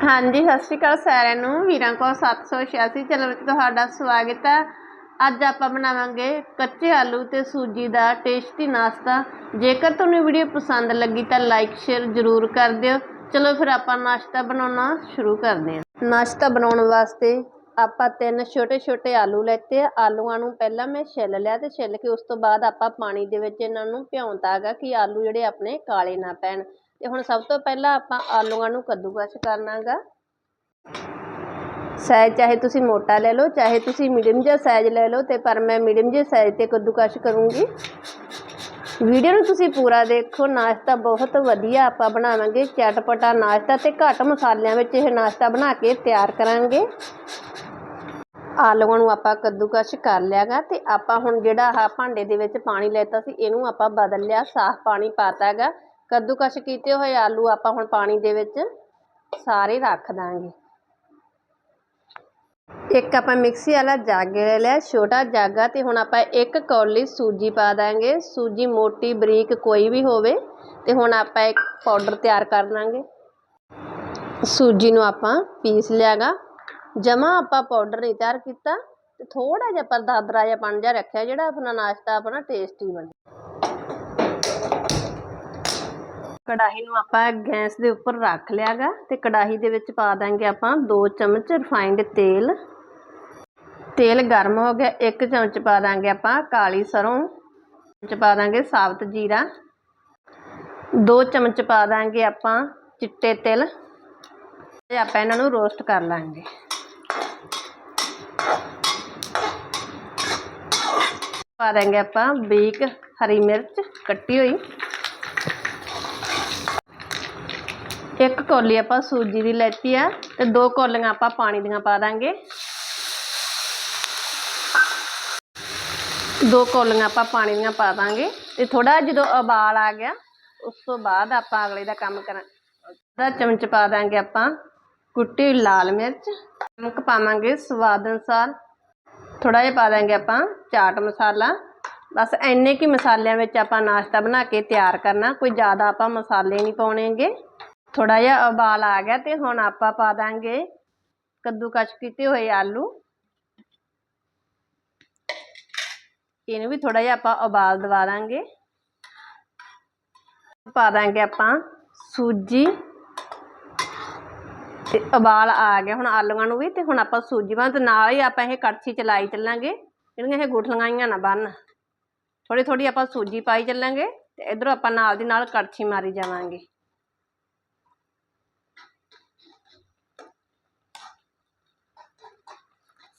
ਹਾਂਜੀ, ਸਤਿ ਸ਼੍ਰੀ ਅਕਾਲ ਸਾਰਿਆਂ ਨੂੰ। ਵੀਰਾਂ ਕੋ 786 ਚੈਨਲ ਵਿੱਚ ਤੁਹਾਡਾ ਸਵਾਗਤ ਹੈ ਅੱਜ ਆਪਾਂ ਬਣਾਵਾਂਗੇ ਕੱਚੇ ਆਲੂ ਤੇ ਸੂਜੀ ਦਾ ਟੇਸਟੀ ਨਾਸ਼ਤਾ। ਜੇਕਰ ਤੁਹਾਨੂੰ ਵੀਡੀਓ ਪਸੰਦ ਲੱਗੀ ਤਾਂ ਲਾਈਕ, ਸ਼ੇਅਰ ਜ਼ਰੂਰ ਕਰ ਦਿਓ। ਚਲੋ ਫਿਰ ਆਪਾਂ ਨਾਸ਼ਤਾ ਬਣਾਉਣਾ ਸ਼ੁਰੂ ਕਰਦੇ ਹਾਂ। ਨਾਸ਼ਤਾ ਬਣਾਉਣ ਵਾਸਤੇ ਆਪਾਂ ਤਿੰਨ ਛੋਟੇ ਛੋਟੇ ਆਲੂ ਲੈਤੇ ਆ। ਆਲੂਆਂ ਨੂੰ ਪਹਿਲਾਂ ਮੈਂ ਛਿੱਲ ਲਿਆ ਤੇ ਛਿੱਲ ਕੇ ਉਸ ਤੋਂ ਬਾਅਦ ਆਪਾਂ ਪਾਣੀ ਦੇ ਵਿੱਚ ਇਹਨਾਂ ਨੂੰ ਭਿਉਂਤਾ ਹੈਗਾ ਕਿ ਆਲੂ ਜਿਹੜੇ ਆਪਣੇ ਕਾਲੇ ਨਾ ਪੈਣ। ਤੇ ਹੁਣ ਸਭ ਤੋਂ ਪਹਿਲਾਂ ਆਪਾਂ ਆਲੂਆਂ ਨੂੰ ਕੱਦੂਕਸ ਕਰਨਾਗਾ। ਸਾਈਜ਼ ਚਾਹੇ ਤੁਸੀਂ ਮੋਟਾ ਲੈ ਲਓ, ਚਾਹੇ ਤੁਸੀਂ ਮੀਡੀਅਮ ਜਿਹਾ ਸਾਈਜ਼ ਲੈ ਲਓ ਤੇ ਪਰ ਮੈਂ ਮੀਡੀਅਮ ਜਿਹੇ ਸਾਈਜ਼ ਤੇ ਕੱਦੂਕਸ ਕਰੂੰਗੀ। ਵੀਡੀਓ ਨੂੰ ਤੁਸੀਂ ਪੂਰਾ ਦੇਖੋ, ਨਾਸ਼ਤਾ ਬਹੁਤ ਵਧੀਆ ਆਪਾਂ ਬਣਾਵਾਂਗੇ। ਚਟਪਟਾ ਨਾਸ਼ਤਾ ਤੇ ਘੱਟ ਮਸਾਲਿਆਂ ਵਿੱਚ ਇਹ ਨਾਸ਼ਤਾ ਬਣਾ ਕੇ ਤਿਆਰ ਕਰਾਂਗੇ। ਆਲੂਆਂ ਨੂੰ ਆਪਾਂ ਕੱਦੂਕਸ ਕਰ ਲਿਆਗਾ ਤੇ ਆਪਾਂ ਹੁਣ ਜਿਹੜਾ ਆਹ ਭਾਂਡੇ ਦੇ ਵਿੱਚ ਪਾਣੀ ਲੈਤਾ ਸੀ, ਇਹਨੂੰ ਆਪਾਂ ਬਦਲ ਲਿਆ, ਸਾਫ਼ ਪਾਣੀ ਪਾਤਾਗਾ। ਕੱਦੂਕਸ ਕੀਤੇ ਹੋਏ ਆਲੂ ਆਪਾਂ ਹੁਣ ਪਾਣੀ ਦੇ ਵਿੱਚ ਸਾਰੇ ਰੱਖ ਦਾਂਗੇ। ਇੱਕ ਆਪਾਂ ਮਿਕਸੀ ਵਾਲਾ ਜੱਗ ਲੈ ਲਿਆ, ਛੋਟਾ ਜਾਗਾ ਆ ਤੇ ਹੁਣ ਆਪਾਂ ਇੱਕ ਕੌਲੀ ਸੂਜੀ ਪਾ ਦਾਂਗੇ। ਸੂਜੀ ਮੋਟੀ ਬਰੀਕ ਕੋਈ ਵੀ ਹੋਵੇ ਤੇ ਹੁਣ ਆਪਾਂ ਇੱਕ ਪਾਊਡਰ ਤਿਆਰ ਕਰ ਲਾਂਗੇ। ਸੂਜੀ ਨੂੰ ਆਪਾਂ ਪੀਸ ਲਿਆਗਾ। ਜਮਾ ਆਪਾਂ ਪਾਊਡਰ ਨਹੀਂ ਤਿਆਰ ਕੀਤਾ ਤੇ ਥੋੜਾ ਜਿਹਾ ਪਰ ਦਾਦਰਾ ਜਿਹਾ ਬਣ ਜਾ ਰੱਖਿਆ ਜਿਹੜਾ ਆਪਣਾ ਨਾਸ਼ਤਾ ਆਪਣਾ ਟੇਸਟੀ ਬਣੇ ਕੜਾਹੀ ਨੂੰ ਆਪਾਂ ਗੈਸ ਦੇ ਉੱਪਰ ਰੱਖ ਲਿਆਗਾ ਤੇ ਕੜਾਹੀ ਦੇ ਵਿੱਚ ਪਾ ਦਾਂਗੇ ਆਪਾਂ 2 ਚਮਚ ਰਿਫਾਈਨਡ ਤੇਲ। ਤੇਲ ਗਰਮ ਹੋ ਗਿਆ, ਇੱਕ ਚਮਚ ਪਾ ਦਾਂਗੇ ਆਪਾਂ ਕਾਲੀ ਸਰੋਂ, ਚਮਚ ਪਾ ਦਾਂਗੇ ਸਾਬਤ ਜੀਰਾ 2 ਚਮਚ ਪਾ ਦਾਂਗੇ ਆਪਾਂ ਚਿੱਟੇ ਤਿਲ ਤੇ ਆਪਾਂ ਇਹਨਾਂ ਨੂੰ ਰੋਸਟ ਕਰ ਲਾਂਗੇ। ਪਾ ਦਾਂਗੇ ਆਪਾਂ ਬੀਕ, ਹਰੀ ਮਿਰਚ ਕੱਟੀ ਹੋਈ। ਇੱਕ ਕੌਲੀ ਆਪਾਂ ਸੂਜੀ ਦੀ ਲੈਤੀ ਆ ਤੇ ਦੋ ਕੌਲੀਆਂ ਆਪਾਂ ਪਾਣੀ ਦੀਆਂ ਪਾ ਦਾਂਗੇ ਦੋ ਕੌਲੀਆਂ ਆਪਾਂ ਪਾਣੀ ਦੀਆਂ ਪਾ ਦਾਂਗੇ ਤੇ ਥੋੜਾ ਜਦੋਂ ਉਬਾਲ ਆ ਗਿਆ ਉਸ ਤੋਂ ਬਾਅਦ ਆਪਾਂ ਅਗਲੇ ਦਾ ਕੰਮ ਕਰਾਂ ਅੱਧਾ ਚਮਚ ਪਾ ਦਾਂਗੇ ਆਪਾਂ ਕੁੱਟੀ ਹੋਈ ਲਾਲ ਮਿਰਚ ਨਮਕ ਪਾਵਾਂਗੇ ਸਵਾਦ ਅਨੁਸਾਰ ਥੋੜਾ ਜਿਹਾ ਪਾ ਦਾਂਗੇ ਆਪਾਂ ਚਾਟ ਮਸਾਲਾ ਬਸ ਇੰਨੇ ਕੀ ਮਸਾਲਿਆਂ ਵਿੱਚ ਆਪਾਂ ਨਾਸ਼ਤਾ ਬਣਾ ਕੇ ਤਿਆਰ ਕਰਨਾ ਕੋਈ ਜ਼ਿਆਦਾ ਆਪਾਂ ਮਸਾਲੇ ਨਹੀਂ ਪਾਉਣੇਗੇ ਥੋੜਾ ਜਿਹਾ ਉਬਾਲ ਆ ਗਿਆ ਤੇ ਹੁਣ ਆਪਾਂ ਪਾ ਦਾਂਗੇ ਕੱਦੂਕਸ਼ ਕੀਤੇ ਹੋਏ ਆਲੂ। ਇਹਨੂੰ ਵੀ ਥੋੜਾ ਜਿਹਾ ਆਪਾਂ ਉਬਾਲ ਦਵਾ ਦਾਂਗੇ। ਪਾ ਦਾਂਗੇ ਆਪਾਂ ਸੂਜੀ। ਤੇ ਉਬਾਲ ਆ ਗਿਆ ਹੁਣ ਆਲੂਆਂ ਨੂੰ ਵੀ ਤੇ ਹੁਣ ਆਪਾਂ ਸੂਜੀ ਪਾ ਤੇ ਨਾਲ ਹੀ ਆਪਾਂ ਇਹ ਕੜਛੀ ਚਲਾਈ ਚੱਲਾਂਗੇ। ਜਿਹੜੀਆਂ ਇਹ ਗੁਠਲੀਆਂ ਆਈਆਂ ਨਾ ਬੰਨ ਥੋੜੀ ਥੋੜੀ ਆਪਾਂ ਸੂਜੀ ਪਾਈ ਚੱਲਾਂਗੇ ਤੇ ਇਧਰੋਂ ਆਪਾਂ ਨਾਲ ਦੀ ਨਾਲ ਕੜਛੀ ਮਾਰੀ ਜਾਵਾਂਗੇ।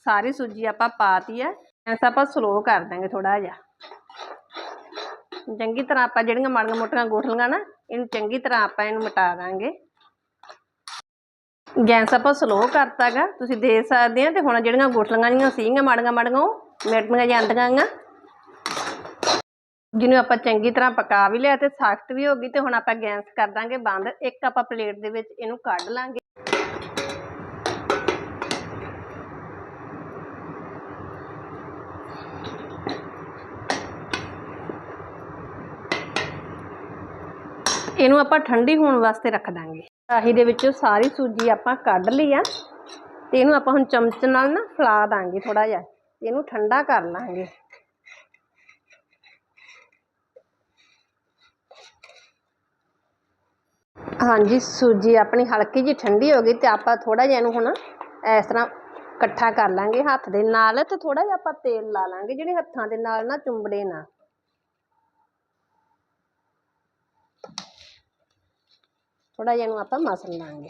ਸਾਰੀ ਸੂਜੀ ਆਪਾਂ ਪਾਤੀ ਹੈ ਐਸਾ ਆਪਾਂ ਸਲੋ ਕਰ ਦਾਂਗੇ ਥੋੜਾ ਜਿਹਾ। ਚੰਗੀ ਤਰ੍ਹਾਂ ਆਪਾਂ ਜਿਹੜੀਆਂ ਮਾੜੀਆਂ ਮੋਟੀਆਂ ਗੋਠਲੀਆਂ ਨਾ, ਇਹਨੂੰ ਚੰਗੀ ਤਰ੍ਹਾਂ ਆਪਾਂ ਇਹਨੂੰ ਮਿਟਾ ਦਾਂਗੇ ਗੈਸ ਆਪਾਂ ਸਲੋ ਕਰਤਾਗਾ ਤੁਸੀਂ ਦੇਖ ਸਕਦੇ ਆ, ਤੇ ਹੁਣ ਜਿਹੜੀਆਂ ਗੋਠਲੀਆਂ ਜੀਆਂ ਸੀਗੀਆਂ ਮਾੜੀਆਂ ਮਾੜੀਆਂ, ਉਹ ਮਿਟੀਆਂ ਜਾਂਦੀਆਂ ਗੀਆਂ ਜਿਹਨੂੰ ਆਪਾਂ ਚੰਗੀ ਤਰ੍ਹਾਂ ਪਕਾ ਵੀ ਲਿਆ ਤੇ ਸਖਤ ਵੀ ਹੋ ਗਈ, ਤੇ ਹੁਣ ਆਪਾਂ ਗੈਸ ਕਰ ਦਾਂਗੇ ਬੰਦ। ਇੱਕ ਆਪਾਂ ਪਲੇਟ ਦੇ ਵਿੱਚ ਇਹਨੂੰ ਕੱਢ ਲਾਂਗੇ। ਇਹਨੂੰ ਆਪਾਂ ਠੰਡੀ ਹੋਣ ਵਾਸਤੇ ਰੱਖ ਦਾਂਗੇ। ਕੜਾਹੀ ਦੇ ਵਿੱਚੋਂ ਸਾਰੀ ਸੂਜੀ ਆਪਾਂ ਕੱਢ ਲਈ ਆ। ਤੇ ਇਹਨੂੰ ਆਪਾਂ ਹੁਣ ਚਮਚ ਨਾਲ ਨਾ ਫਲਾ ਦਾਂਗੇ ਥੋੜਾ ਜਿਹਾ। ਇਹਨੂੰ ਠੰਡਾ ਕਰ ਲਾਂਗੇ। ਹਾਂਜੀ, ਸੂਜੀ ਆਪਣੀ ਹਲਕੀ ਜੀ ਠੰਡੀ ਹੋ ਗਈ ਤੇ ਆਪਾਂ ਥੋੜਾ ਜਿਹਾ ਇਹਨੂੰ ਹੁਣ ਇਸ ਤਰ੍ਹਾਂ ਇਕੱਠਾ ਕਰ ਲਾਂਗੇ ਹੱਥ ਦੇ ਨਾਲ ਤੇ ਥੋੜਾ ਜਿਹਾ ਆਪਾਂ ਤੇਲ ਲਾ ਲਾਂਗੇ, ਜਿਹੜੇ ਹੱਥਾਂ ਦੇ ਨਾਲ ਨਾ ਚੁੰਬੜੇ ਨਾ। ਥੋੜਾ ਜਿਹਾ ਨੂੰ ਆਪਾਂ ਮਸਲ ਲਾਂਗੇ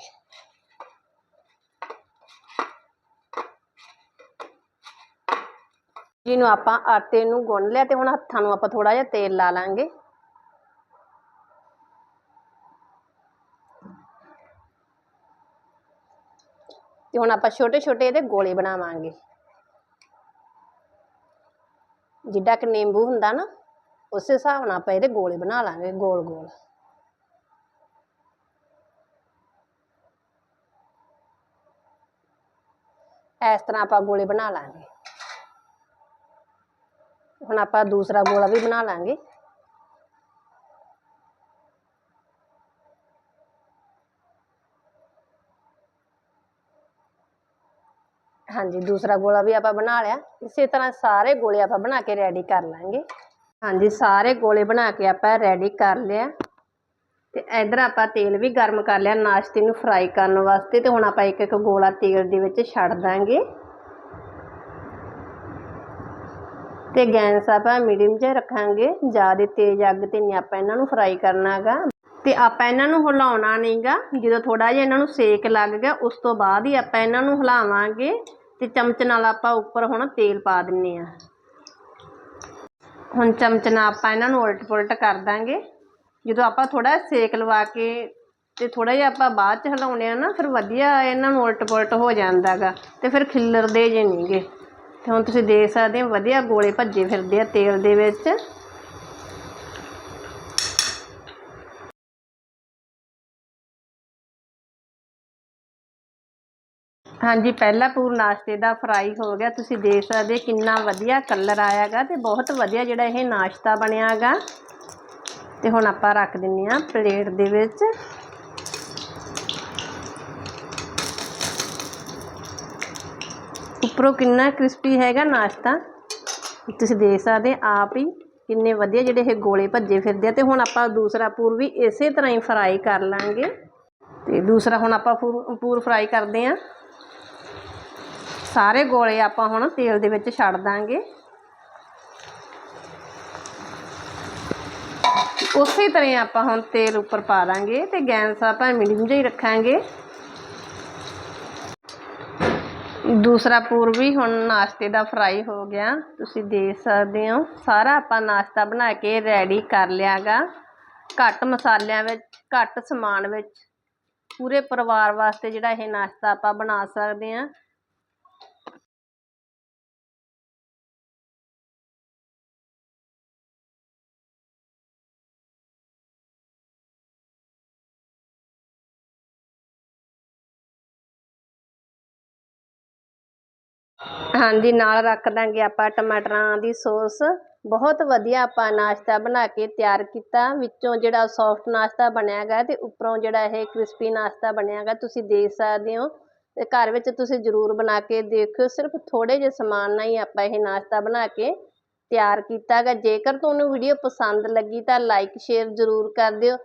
ਜਿਹਨੂੰ ਆਪਾਂ ਆਟੇ ਨੂੰ ਗੁੰਨ ਲਿਆ ਤੇ ਹੁਣ ਹੱਥਾਂ ਨੂੰ ਆਪਾਂ ਥੋੜਾ ਜਿਹਾ ਤੇਲ ਲਾ ਲਾਂਗੇ ਤੇ ਹੁਣ ਆਪਾਂ ਛੋਟੇ ਛੋਟੇ ਇਹਦੇ ਗੋਲੇ ਬਣਾਵਾਂਗੇ ਜਿੱਡਾ ਕਿ ਨਿੰਬੂ ਹੁੰਦਾ ਨਾ ਉਸੇ ਹਿਸਾਬ ਨਾਲ ਆਪਾਂ ਇਹਦੇ ਗੋਲੇ ਬਣਾ ਲਾਂਗੇ ਗੋਲ ਗੋਲ ਇਸ ਤਰ੍ਹਾਂ ਆਪਾਂ ਗੋਲੇ ਬਣਾ ਲਾਂਗੇ। ਹੁਣ ਆਪਾਂ ਦੂਸਰਾ ਗੋਲਾ ਵੀ ਬਣਾ ਲਾਂਗੇ। ਹਾਂਜੀ, ਦੂਸਰਾ ਗੋਲਾ ਵੀ ਆਪਾਂ ਬਣਾ ਲਿਆ। ਇਸੇ ਤਰ੍ਹਾਂ ਸਾਰੇ ਗੋਲੇ ਆਪਾਂ ਬਣਾ ਕੇ ਰੈਡੀ ਕਰ ਲਾਂਗੇ। ਹਾਂਜੀ, ਸਾਰੇ ਗੋਲੇ ਬਣਾ ਕੇ ਆਪਾਂ ਰੈਡੀ ਕਰ ਲਿਆ। ਤੇ ਇਧਰ ਆਪਾਂ ਤੇਲ ਵੀ ਗਰਮ ਕਰ ਲਿਆ ਨਾਸ਼ਤੇ ਨੂੰ ਫਰਾਈ ਕਰਨ ਵਾਸਤੇ ਤੇ ਹੁਣ ਆਪਾਂ ਇੱਕ ਇੱਕ ਗੋਲਾ ਤੇਲ ਦੇ ਵਿੱਚ ਛੱਡ ਦਾਂਗੇ। ਤੇ ਗੈਸ ਆਪਾਂ ਮੀਡੀਅਮ 'ਚ ਰੱਖਾਂਗੇ, ਜ਼ਿਆਦਾ ਤੇਜ਼ ਅੱਗ ਤੇ ਨਹੀਂ ਆਪਾਂ ਇਹਨਾਂ ਨੂੰ ਫਰਾਈ ਕਰਨਾ ਹੈਗਾ। ਤੇ ਆਪਾਂ ਇਹਨਾਂ ਨੂੰ ਹਿਲਾਉਣਾ ਨਹੀਂਗਾ, ਜਦੋਂ ਥੋੜਾ ਜਿਹਾ ਇਹਨਾਂ ਨੂੰ ਸੇਕ ਲੱਗ ਗਿਆ, ਉਸ ਤੋਂ ਬਾਅਦ ਹੀ ਆਪਾਂ ਇਹਨਾਂ ਨੂੰ ਹਿਲਾਵਾਂਗੇ ਤੇ ਚਮਚ ਨਾਲ ਆਪਾਂ ਉੱਪਰ ਹੁਣ ਤੇਲ ਪਾ ਦਿੰਨੇ ਆ। ਹੁਣ ਚਮਚ ਨਾਲ ਆਪਾਂ ਇਹਨਾਂ ਨੂੰ ਉਲਟ ਪੁਲਟ ਕਰ ਦਾਂਗੇ। ਜਦੋਂ ਆਪਾਂ ਥੋੜਾ ਸੇਕ ਲਵਾ ਕੇ ਅਤੇ ਥੋੜ੍ਹਾ ਜਿਹਾ ਆਪਾਂ ਬਾਅਦ ਚ ਹਿਲਾਉਣੇ ਆ ਨਾ, ਫਿਰ ਵਧੀਆ ਇਹਨਾਂ ਨੂੰ ਉਲਟ ਪੁਲਟ ਹੋ ਜਾਂਦਾ ਗਾ ਤੇ ਫਿਰ ਖਿੱਲਰਦੇ ਜੇ ਨਹੀਂ ਗੇ। ਅਤੇ ਹੁਣ ਤੁਸੀਂ ਦੇਖ ਸਕਦੇ ਹੋ, ਵਧੀਆ ਗੋਲੇ ਭੱਜੇ ਫਿਰਦੇ ਆ ਤੇਲ ਦੇ ਵਿੱਚ। ਹਾਂਜੀ, ਪਹਿਲਾ ਪੂਰ ਨਾਸ਼ਤੇ ਦਾ ਫਰਾਈ ਹੋ ਗਿਆ। ਤੁਸੀਂ ਦੇਖ ਸਕਦੇ ਕਿੰਨਾ ਵਧੀਆ ਕਲਰ ਆਇਆਗਾ ਤੇ ਬਹੁਤ ਵਧੀਆ ਜਿਹੜਾ ਇਹ ਨਾਸ਼ਤਾ ਬਣਿਆਗਾ। ਤੇ ਹੁਣ ਆਪਾਂ ਰੱਖ ਦਿੰਨੇ ਆ ਪਲੇਟ ਦੇ ਵਿੱਚ। ਉੱਪਰੋਂ ਕਿੰਨਾ ਕ੍ਰਿਸਪੀ ਹੈਗਾ ਨਾਸ਼ਤਾ। ਤੁਸੀਂ ਦੇਖ ਸਕਦੇ ਆਪ ਹੀ ਕਿੰਨੇ ਵਧੀਆ ਜਿਹੜੇ ਇਹ ਗੋਲੇ ਭੱਜੇ ਫਿਰਦੇ ਆ। ਤੇ ਹੁਣ ਆਪਾਂ ਦੂਸਰਾ ਪੂਰ ਵੀ ਇਸੇ ਤਰ੍ਹਾਂ ਹੀ ਫਰਾਈ ਕਰ ਲਾਂਗੇ। ਤੇ ਦੂਸਰਾ ਹੁਣ ਆਪਾਂ ਪੂਰ ਪੂਰ ਫਰਾਈ ਕਰਦੇ ਆ। ਸਾਰੇ ਗੋਲੇ ਆਪਾਂ ਹੁਣ ਤੇਲ ਦੇ ਵਿੱਚ ਛੱਡ ਦਾਂਗੇ। ਉਸੇ ਤਰ੍ਹਾਂ ਆਪਾਂ ਹੁਣ ਤੇਲ ਉੱਪਰ ਪਾ ਦਾਂਗੇ ਤੇ ਗੈਸ ਆਪਾਂ ਮੀਡੀਅਮ ਜਿਹਾ ਹੀ ਰੱਖਾਂਗੇ। ਦੂਸਰਾ ਪੂਰ ਵੀ ਹੁਣ ਨਾਸ਼ਤੇ ਦਾ ਫਰਾਈ ਹੋ ਗਿਆ। ਤੁਸੀਂ ਦੇਖ ਸਕਦੇ ਹੋ, ਸਾਰਾ ਆਪਾਂ ਨਾਸ਼ਤਾ ਬਣਾ ਕੇ ਰੈਡੀ ਕਰ ਲਿਆਗਾ। ਘੱਟ ਮਸਾਲਿਆਂ ਵਿੱਚ, ਘੱਟ ਸਮਾਨ ਵਿੱਚ। ਪੂਰੇ ਪਰਿਵਾਰ ਵਾਸਤੇ ਜਿਹੜਾ ਇਹ ਨਾਸ਼ਤਾ ਆਪਾਂ ਬਣਾ ਸਕਦੇ ਹਾਂ। ਹਾਂਜੀ, ਨਾਲ ਰੱਖ ਦਾਂਗੇ ਆਪਾਂ ਟਮਾਟਰਾਂ ਦੀ ਸੌਸ। ਬਹੁਤ ਵਧੀਆ ਆਪਾਂ ਨਾਸ਼ਤਾ ਬਣਾ ਕੇ ਤਿਆਰ ਕੀਤਾ। ਵਿੱਚੋਂ ਜਿਹੜਾ ਸੌਫਟ ਨਾਸ਼ਤਾ ਬਣਿਆ ਗਾ ਤੇ ਉੱਪਰੋਂ ਜਿਹੜਾ ਇਹ ਕ੍ਰਿਸਪੀ ਨਾਸ਼ਤਾ ਬਣਿਆ ਗਾ ਤੁਸੀਂ ਦੇਖ ਸਕਦੇ ਹੋ। ਤੇ ਘਰ ਵਿੱਚ ਤੁਸੀਂ ਜ਼ਰੂਰ ਬਣਾ ਕੇ ਦੇਖਿਓ। ਸਿਰਫ ਥੋੜੇ ਜਿਹੇ ਸਮਾਨ ਨਾਲ ਹੀ ਆਪਾਂ ਇਹ ਨਾਸ਼ਤਾ ਬਣਾ ਕੇ ਤਿਆਰ ਕੀਤਾ ਗਾ ਜੇਕਰ ਤੁਹਾਨੂੰ ਵੀਡੀਓ ਪਸੰਦ ਲੱਗੀ ਤਾਂ ਲਾਈਕ ਸ਼ੇਅਰ ਜ਼ਰੂਰ ਕਰ ਦਿਓ।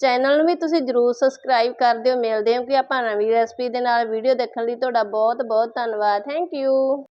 ਚੈਨਲ ਨੂੰ ਵੀ ਤੁਸੀਂ ਜਰੂਰ ਸਬਸਕ੍ਰਾਈਬ ਕਰ ਦਿਓ। ਮਿਲਦੇ ਹਾਂ ਕਿ ਆਪਾਂ ਨਵੀਂ ਰੈਸਪੀ ਦੇ ਨਾਲ। ਵੀਡੀਓ ਦੇਖਣ ਲਈ ਤੁਹਾਡਾ ਬਹੁਤ ਬਹੁਤ ਧੰਨਵਾਦ। Thank you